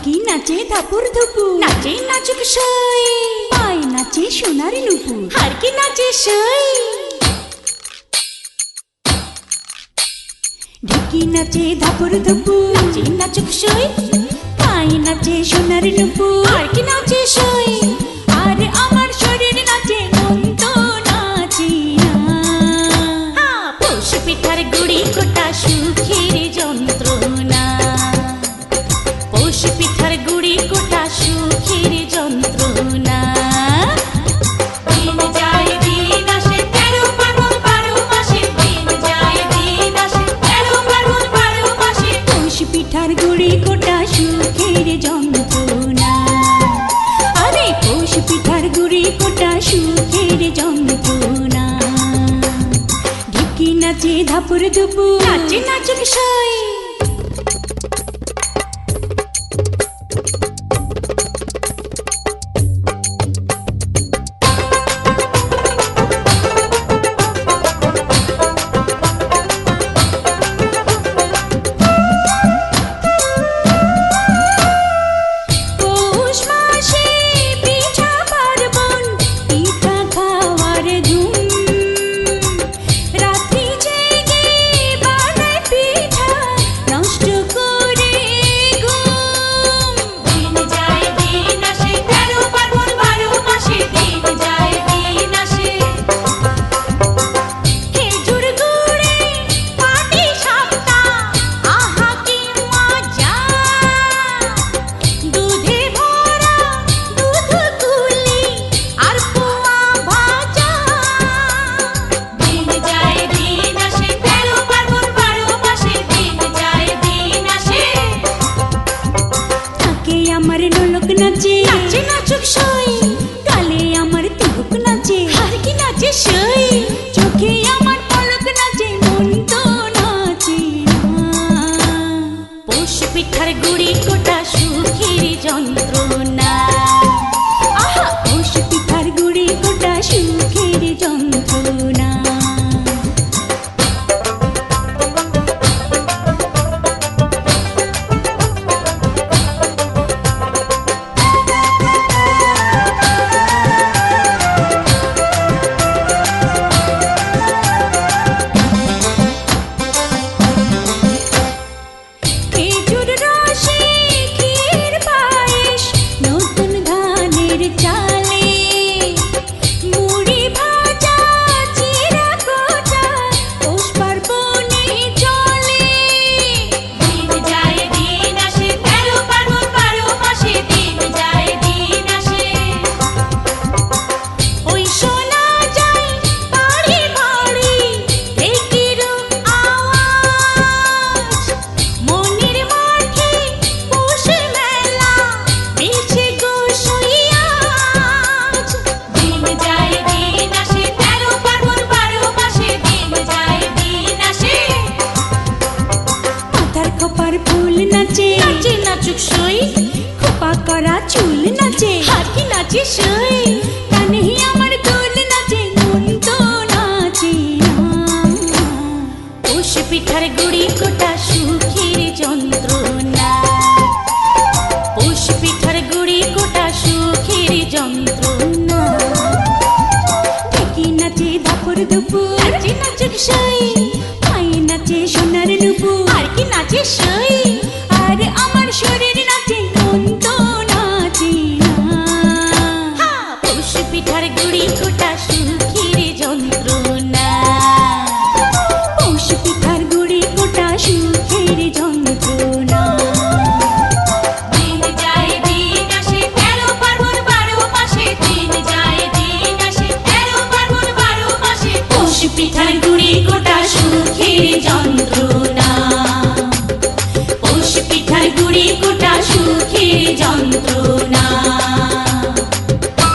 পাখি নাচে ধাপুর ধুপু? নাচে নাচুক সই। পায় নাচে সোনার নুপুর। আর নাচে সই? ঢেকি নাচে ধুপু। নাচে নাচুক সই। পায় নাচে সোনার নাচে সই? আর আমার ধাপুর ধুপু নাচে নাচে সয় শিক্ষার গুড়ি কোটা সুখের যন্ত্রণা। আহা ও শিক্ষার গুড়ি কোটা সুখের যন্ত্রণা। Chỉ